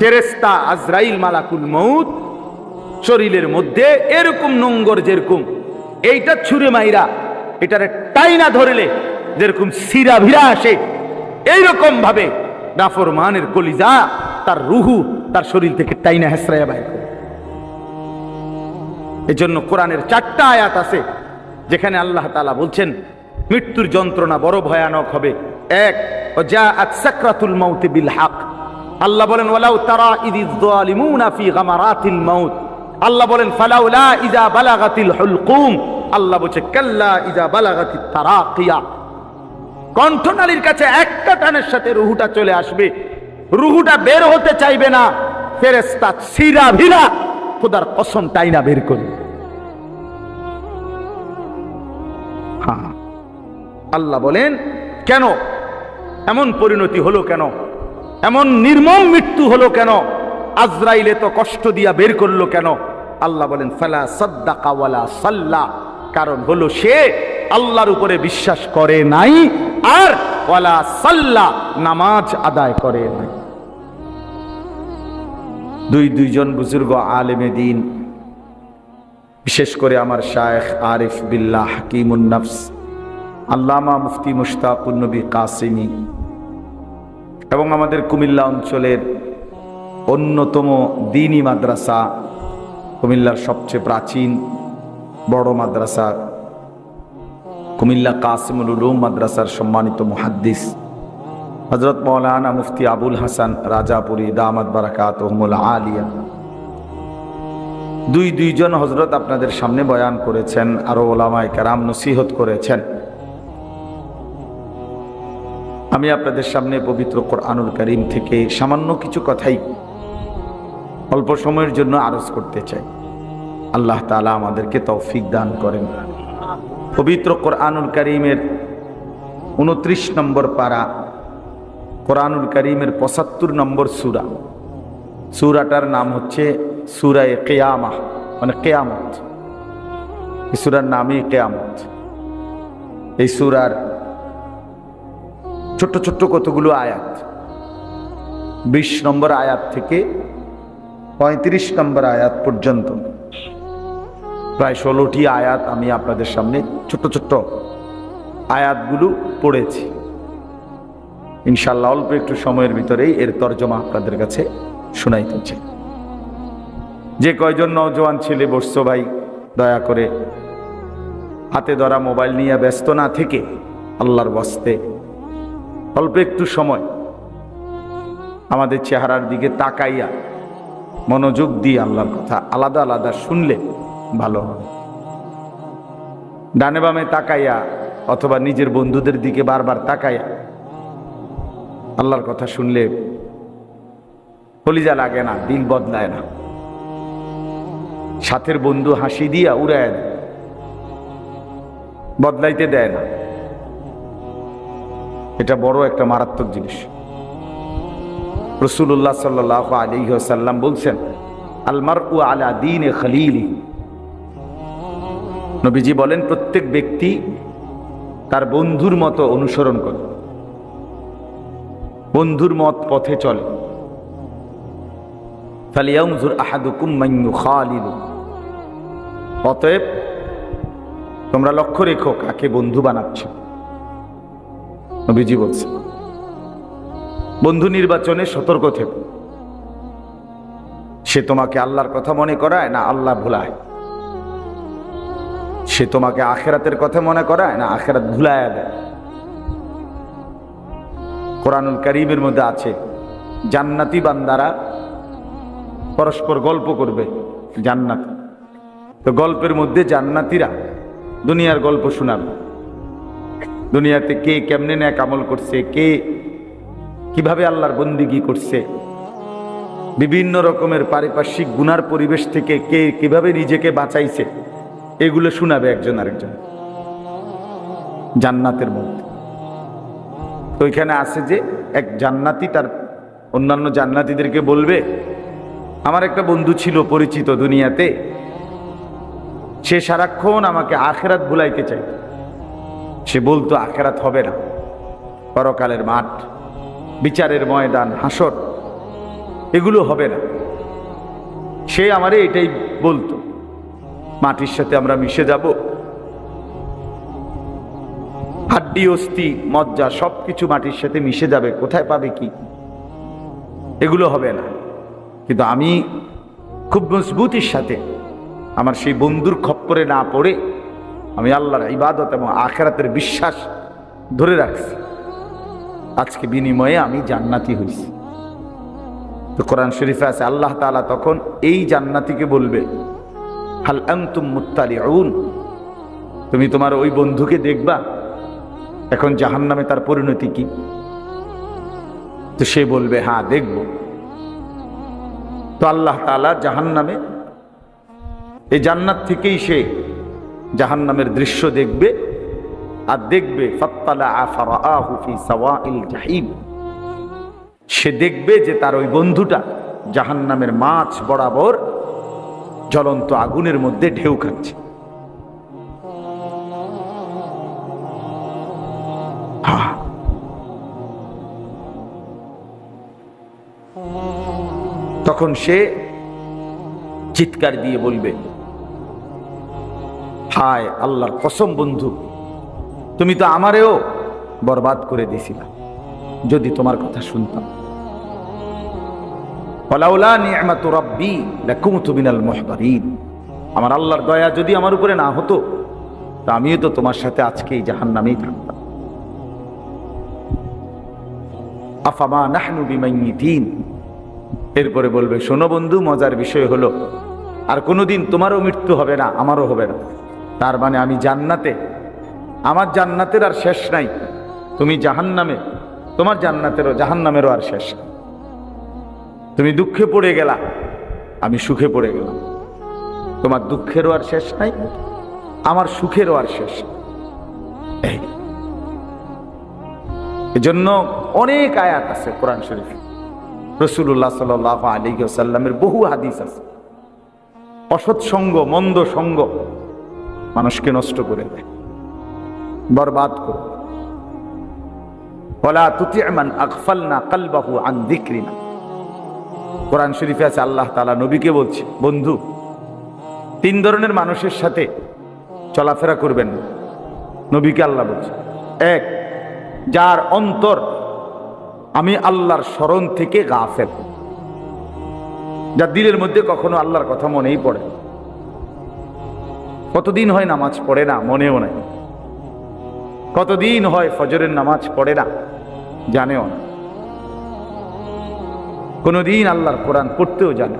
ফেরেস্তা আজরাইল মালাকুল মৌত শরীরের মধ্যে এরকম নোংর যেরকম, এইটা ছুরে মাইরা এটারে টাইনা ধরলে যেরকম সিরা ভিরা আসে, এইরকম ভাবে নাফরমানের কলিজা তার রুহু তার শরীর থেকে টাইনা হেসরাইয়া বাইর করে। এজন্য কোরআনের চারটা আয়াত আছে যেখানে আল্লাহ তাআলা বলছেন, মৃত্যুর যন্ত্রণা বড় ভয়ানক হবে। এক যা সাকরাতুল মাউত বিল হক। আল্লাহ বলেন, ওয়ালাউ তারা ইদিজ যালিমুনা ফি গামারাতিল মাউত। আল্লাহ বলেন, ফালাউলা ইজা বালাগাতিল হুলকুম। আল্লাহ বলছে, কাল্লা ইজা বালাগাতিত তারাকিয়া। কণ্ঠনালীর কাছে একটা টানের সাথে রুহুটা চলে আসবে। রুহুটা বের হতে চাইবে না। ফেরেস্তা সিরা ভিরা খোদার কসম টাইনা বের করবে। হ্যাঁ। আল্লাহ বলেন, কেন? এমন পরিণতি হলো কেন? এমন নির্মম মৃত্যু হলো কেন? আজরাইলে তো কষ্ট দিয়া বের করল কেন? আল্লাহ বলেন, ফালা সদ্দাকা ওয়ালা সাল্লা। কারণ হলো সে আল্লাহর উপরে বিশ্বাস করে নাই আর ওয়ালা সাল্লা নামাজ আদায় করে নাই। দুই দুইজন বুজুর্গ আলেমে দিন, বিশেষ করে আমার শায়েখ আরিফ বিল্লাহ হাকিমুন নফস, আল্লামা মুফতি মুশতাকুন নবী কাসিমি। এবং আমাদের কুমিল্লা অঞ্চলের অন্যতম দিনী মাদ্রাসা কুমিল্লার সবচেয়ে প্রাচীন বড় মাদ্রাসা, কুমিল্লা কাসিমুল উলুম মাদ্রাসার সম্মানিত মুহাদ্দিস হজরত মৌলানা মুফতি আবুল হাসান রাজাপুরি দামাত বারাকাত ওহমুল আলিয়া। দুই দুইজন হজরত আপনাদের সামনে বয়ান করেছেন, আরও ওলামায় কারাম নসিহত করেছেন। আমি আপনাদের সামনে পবিত্র কোরআনুল করিম থেকে সামান্য কিছু কথাই অল্প সময়ের জন্য আরজ করতে চাই। আল্লাহ তালা আমাদেরকে তৌফিক দান করেন। পবিত্র কোরআনুল করিমের উনত্রিশ নম্বর পারা, কোরআনুল করিমের পঁচাত্তর নম্বর সুরা। সুরাটার নাম হচ্ছে সুরায় কেয়ামা মানে কেয়ামত। এই সুরার নামই কেয়ামত। এই সুরার ছোট্ট ছোট্ট কতগুলো আয়াত? বিশ নম্বর আয়াত থেকে পঁয়ত্রিশ নম্বর আয়াত পর্যন্ত। প্রায় ষোলোটি আয়াত আমি আপনাদের সামনে ছোট্ট ছোট্ট আয়াতগুলো পড়েছি। ইনশাল্লাহ অল্প একটু সময়ের ভিতরেই এর তর্জমা আপনাদের কাছে শোনাইতে চাই যে কয়জন নজওয়ান ছেলে বসছো ভাই, দয়া করে হাতে ধরা মোবাইল নিয়ে ব্যস্ত না থেকে আল্লাহর বস্তে অল্প একটু সময় আমাদের চেহারার দিকে তাকাইয়া মনোযোগ দিয়ে আল্লাহর কথা আলাদা আলাদা শুনলে ভালো হবে। ডানে বামে তাকাইয়া অথবা নিজের বন্ধুদের দিকে বারবার তাকাইয়া আল্লাহর কথা শুনলে কলিজা লাগে না, দিল বদলায় না। সাথের বন্ধু হাসি দিয়া উড়ায় বদলাইতে দেয় না। এটা বড় একটা মারাত্মক জিনিস। রসুল্লাহ সাল্লাহ আলী সাল্লাম বলছেন আলমার উ আলা দিন নবীজি বলেন, প্রত্যেক ব্যক্তি তার বন্ধুর মতো অনুসরণ করে। বন্ধুর মত পথে চলে। অতএব তোমরা লক্ষ্য রেখো কাকে বন্ধু বানাচ্ছ। নবীজি বলছে বন্ধু নির্বাচনে সতর্ক থেকো। সে তোমাকে আল্লাহর কথা মনে করায় না আল্লাহ ভুলায়। সে তোমাকে আখেরাতের কথা মনে করায় না আখেরাত ভুলায় দেয়। কোরআনুল করিমের মধ্যে আছে, জান্নাতি বান্দারা পরস্পর গল্প করবে, জান্নাত। তো গল্পের মধ্যে জান্নাতিরা দুনিয়ার গল্প শোনাবে। দুনিয়াতে কে কেমনে ন্যাক আমল করছে, কে কীভাবে আল্লাহর বন্দিগি করছে, বিভিন্ন রকমের পারিপার্শ্বিক গুনার পরিবেশ থেকে কে কীভাবে নিজেকে বাঁচাইছে, এগুলো শোনাবে একজন আরেকজন। জান্নাতের মধ্যে। তো ওইখানে আছে যে এক জান্নাতি তার অন্যান্য জান্নাতিদেরকে বলবে, আমার একটা বন্ধু ছিল পরিচিত দুনিয়াতে, সে সারাক্ষণ আমাকে আখেরাত ভুলাইতে চাই সে বলতো, আখেরাত হবে না। পরকালের মাঠ, বিচারের ময়দান, হাসর, এগুলো হবে না। সে আমারে এটাই বলতো, মাটির সাথে আমরা মিশে যাব। হাড্ডি, অস্থি, মজ্জা সব কিছু মাটির সাথে মিশে যাবে। কোথায় পাবে কি? এগুলো হবে না। কিন্তু আমি খুব মজবুতির সাথে আমার সেই বন্ধুর খপ্পরে না পড়ে আমি আল্লাহর ইবাদত এবং আখেরাতের বিশ্বাস ধরে রাখছি। আজকে বিনিময়ে আমি জান্নাতি হয়েছি তো কোরআন শরীফে আছে, আল্লাহ তাআলা তখন এই জান্নাতিকে বলবে, হাল আনতুম মুত্তালিউন? তুমি তোমার ওই বন্ধুকে দেখবা, এখন জাহান্নামে তার পরিণতি কি? তো সে বলবে হ্যাঁ দেখব। তো আল্লাহ তাআলা জাহান্নামে, এই জান্নাত থেকেই সে জাহান্নামের দৃশ্য দেখবে আর দেখবে সে দেখবে যে তার ওই বন্ধুটা জাহান্নামের মাছ বরাবর জ্বলন্ত আগুনের মধ্যে ঢেউ খাচ্ছে। তখন সে চিৎকার দিয়ে বলবে হায় আল্লাহর কসম বন্ধু, তুমি তো আমারেও বরবাদ করে দিছিলা যদি তোমার কথা শুনতাম। আমার আল্লাহর দয়া যদি আমার উপরে না হতো, তা আমিও তো তোমার সাথে আজকে এই জাহান্নামেই থাকতাম। আফামা নাহনু বিমাইয়িতিন। এরপরে বলবে, শোনো বন্ধু, মজার বিষয় হলো, আর কোনোদিন তোমারও মৃত্যু হবে না, আমারও হবে না। তার মানে আমি জান্নাতে। আমার জান্নাতের আর শেষ নাই। তুমি জাহান্নামে। তোমার জান্নাতেরও, জাহান্নামেরও আর শেষ নাই। তুমি দুঃখে পড়ে গেলা। আমি সুখে পড়ে গেলাম। তোমার দুঃখেরও আর শেষ নাই। আমার সুখেরও আর শেষ এজন্য অনেক আয়াত আছে কোরআন শরীফ। রসুল্লাহ সাল আলী সাল্লামের বহু হাদিস আছে। অসৎ সঙ্গ, মন্দ সঙ্গ। মানুষকে নষ্ট করে দেয়, বরবাদ করে ওলা তুতিমান আকফালনা কালবাহু দিক্রিনা কোরআন শরীফে আছে, আল্লাহ তালা নবীকে বলছে, বন্ধু, তিন ধরনের মানুষের সাথে চলাফেরা করবেন না। নবীকে আল্লাহ বলছে, এক, যার অন্তর আমি আল্লাহর স্মরণ থেকে গা গাফেল। যার দিলের মধ্যে কখনো আল্লাহর কথা মনেই পড়ে না। কতদিন হয় নামাজ পড়ে না? মনেও নাই। কতদিন হয় ফজরের নামাজ পড়ে না? জানেও না। কোনোদিন আল্লাহর কোরআন পড়তেও জানে।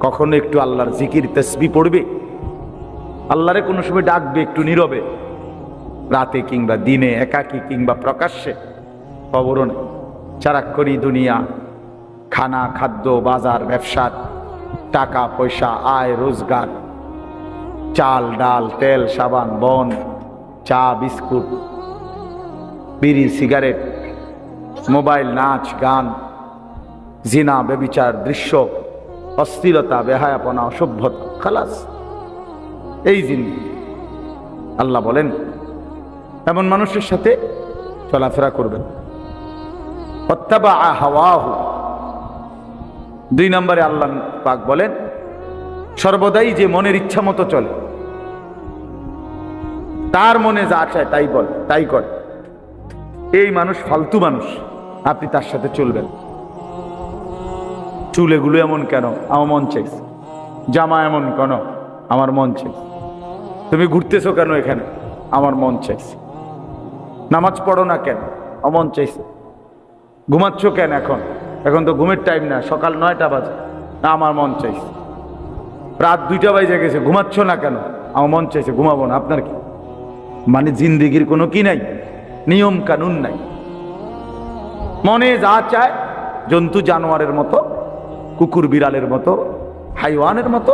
কখনো একটু আল্লাহর জিকির, তসবি পড়বে। আল্লাহরে কোনো সময় ডাকবে, একটু নীরবে। রাতে কিংবা দিনে, একাকী কিংবা প্রকাশ্যে। খবরও নেই। সারাক্ষণই দুনিয়া, খানা, খাদ্য, বাজার ব্যবসার টাকা, পয়সা, আয়, রোজগার। চাল, ডাল, তেল, সাবান, বন, চা, বিস্কুট, বিড়ি, সিগারেট, মোবাইল, নাচ, গান, জিনা বেবিচার দৃশ্য অস্থিরতা বেহায়াপনা, অসভ্যতা, খালাস, এই জিনিস আল্লাহ বলেন, এমন মানুষের সাথে চলাফেরা করবেন। অত্যাবা হাওয়াহু। দুই নম্বরে আল্লাহ পাক বলেন, সর্বদাই যে মনের ইচ্ছা মতো চলে। তার মনে যা চায় তাই বল, তাই করে। এই মানুষ ফালতু মানুষ, আপনি তার সাথে চলবেন। চুল এগুলো এমন কেন? আমার মন চাইছে। জামা এমন কেন? আমার মন চাইছে। তুমি ঘুরতেছো কেন এখানে? আমার মন চাইছে। নামাজ পড়ো না কেন? অমন চাইছে। ঘুমাচ্ছ কেন এখন? এখন তো ঘুমের টাইম না, সকাল নয়টা বাজে। না, আমার মন চাইছে। রাত দুইটা বাজে গেছে, ঘুমাচ্ছ না কেন? আমার মন চাইছে, ঘুমাবো না। আপনার কি? মানে জিন্দিগির কোনো কি নাই? নিয়ম কানুন নাই। মনে যা চায়, জন্তু জানোয়ারের মতো, কুকুর বিড়ালের মতো, হাইওয়ানের মতো